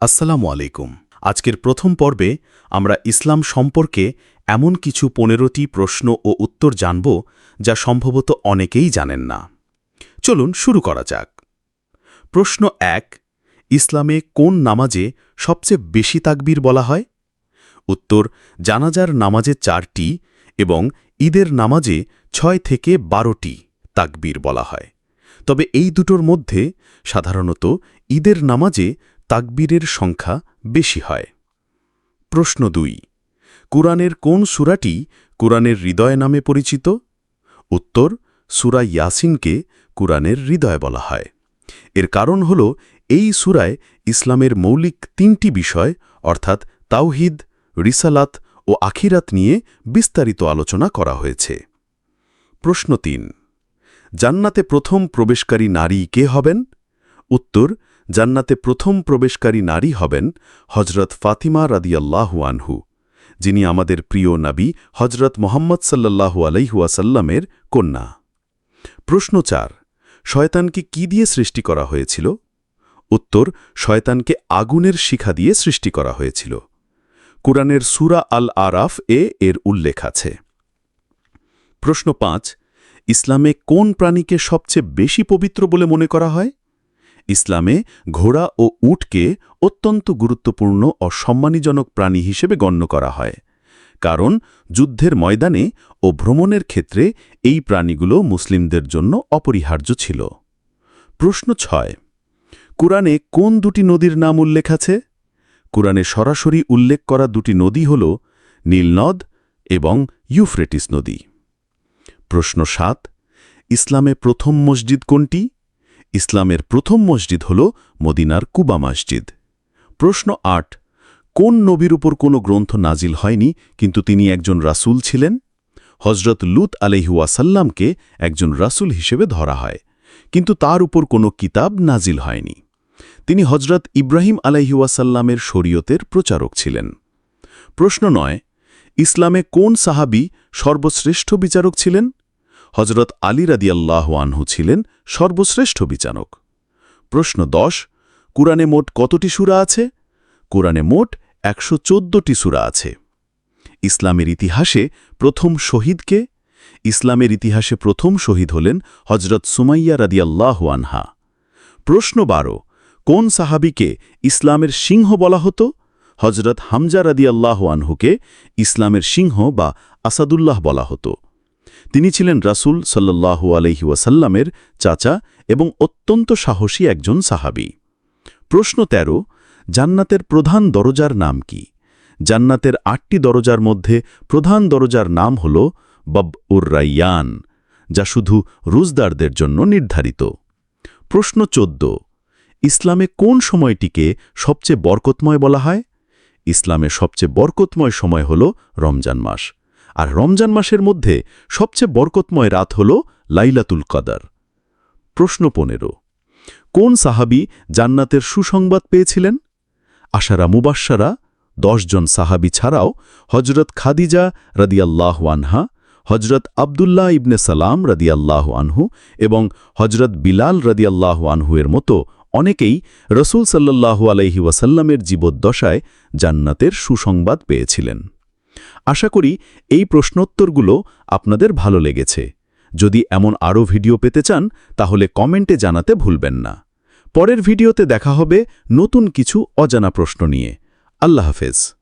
আসসালামু আলাইকুম। আজকের প্রথম পর্বে আমরা ইসলাম সম্পর্কে এমন কিছু পনেরোটি প্রশ্ন ও উত্তর জানব যা সম্ভবত অনেকেই জানেন না। চলুন শুরু করা যাক। প্রশ্ন এক, ইসলামে কোন নামাজে সবচেয়ে বেশি তাকবীর বলা হয়? উত্তর, জানাজার নামাজে চারটি এবং ঈদের নামাজে ছয় থেকে বারোটি তাকবীর বলা হয়। তবে এই দুটোর মধ্যে সাধারণত ঈদের নামাজে তাকবীরের সংখ্যা বেশি হয়। প্রশ্ন দুই, কুরআনের কোন সূরাটি কুরআনের হৃদয় নামে পরিচিত? উত্তর, সূরা ইয়াসিনকে কুরআনের হৃদয় বলা হয়। এর কারণ হল, এই সূরায় ইসলামের মৌলিক তিনটি বিষয়, অর্থাৎ তাওহিদ, রিসালাত ও আখিরাত নিয়ে বিস্তারিত আলোচনা করা হয়েছে। প্রশ্ন তিন, জান্নাতে প্রথম প্রবেশকারী নারী কে হবেন? উত্তর জান্নাতে প্রথম প্রবেশকারী নারী হবেন হজরত ফাতিমা রাদিয়াল্লাহু আনহু, যিনি আমাদের প্রিয় নাবী হজরত মোহাম্মদ সাল্লাল্লাহু আলাইহুয়াসাল্লামের কন্যা। প্রশ্ন চার, শয়তানকে কি দিয়ে সৃষ্টি করা হয়েছিল? উত্তর, শয়তানকে আগুনের শিখা দিয়ে সৃষ্টি করা হয়েছিল। কুরআনের সুরা আল আরাফ এ এর উল্লেখ আছে। প্রশ্ন পাঁচ, ইসলামে কোন প্রাণীকে সবচেয়ে বেশি পবিত্র বলে মনে করা হয়? ইসলামে ঘোড়া ও উটকে অত্যন্ত গুরুত্বপূর্ণ ও সম্মানীজনক প্রাণী হিসেবে গণ্য করা হয়। কারণ যুদ্ধের ময়দানে ও ভ্রমণের ক্ষেত্রে এই প্রাণীগুলো মুসলিমদের জন্য অপরিহার্য ছিল। প্রশ্ন ছয়, কুরআনে কোন দুটি নদীর নাম উল্লেখ আছে? কুরআনে সরাসরি উল্লেখ করা দুটি নদী হল নীলনদ এবং ইউফ্রেটিস নদী। প্রশ্ন সাত, ইসলামে প্রথম মসজিদ কোনটি? ইসলামের প্রথম মসজিদ হল মদিনার কুবা মসজিদ। প্রশ্ন আট, কোন নবীর উপর কোনো গ্রন্থ নাজিল হয়নি কিন্তু তিনি একজন রাসূল ছিলেন? হজরত লুত আলহিউয়াসাল্লামকে একজন রাসূল হিসেবে ধরা হয়, কিন্তু তার উপর কোনো কিতাব নাজিল হয়নি। তিনি হজরত ইব্রাহিম আলাইহুয়াসাল্লামের শরীয়তের প্রচারক ছিলেন। প্রশ্ন নয়, ইসলামে কোন সাহাবি সর্বশ্রেষ্ঠ বিচারক ছিলেন? হজরত আলী রাদিয়াল্লাহ আনহু ছিলেন সর্বশ্রেষ্ঠ বিচারক। প্রশ্ন দশ, কুরআনে মোট কতটি সুরা আছে? কুরআনে মোট একশো চোদ্দটি সুরা আছে। ইসলামের ইতিহাসে প্রথম শহীদকে ইসলামের ইতিহাসে প্রথম শহীদ হলেন হজরত সুমাইয়া রাদিয়াল্লাহ আনহা। প্রশ্ন বারো, কোন সাহাবিকে ইসলামের সিংহ বলা হতো? হজরত হামজা রাদিয়াল্লাহ আনহুকে ইসলামের সিংহ বা আসাদুল্লাহ বলা হতো। তিনি ছিলেন রাসূল সাল্লাল্লাহু আলহি ওয়াসাল্লামের চাচা এবং অত্যন্ত সাহসী একজন সাহাবি। প্রশ্ন ১৩ জান্নাতের প্রধান দরজার নাম কি? জান্নাতের আটটি দরজার মধ্যে প্রধান দরজার নাম হল বব উর রাইয়ান, যা শুধু রুজদারদের জন্য নির্ধারিত। প্রশ্ন ১৪ ইসলামে কোন সময়টিকে সবচেয়ে বরকতময় বলা হয়? ইসলামে সবচেয়ে বরকতময় সময় হল রমজান মাস। আর রমজান মাসের মধ্যে সবচেয়ে বরকতময় রাত হল লাইলাতুল কদার। প্রশ্ন পনেরো, কোন সাহাবি জান্নাতের সুসংবাদ পেয়েছিলেন? আশারা মুবাসারা জন সাহাবি ছাড়াও হজরত খাদিজা রাদিয়াল্লাহ আনহা হজরত আবদুল্লাহ ইবনে সালাম রাদিয়াল্লাহ আনহু এবং হজরত বিলাল রাদিয়াল্লাহ আনহু এর মতো অনেকেই রসুল সাল্লাল্লাহু আলহি ওয়াসাল্লামের জীবদ্দশায় জান্নাতের সুসংবাদ পেয়েছিলেন। আশা করি এই প্রশ্নোত্তরগুলো আপনাদের ভালো লেগেছে। যদি এমন আরও ভিডিও পেতে চান, তাহলে কমেন্টে জানাতে ভুলবেন না। পরের ভিডিওতে দেখা হবে নতুন কিছু অজানা প্রশ্ন নিয়ে। আল্লাহ হাফেজ।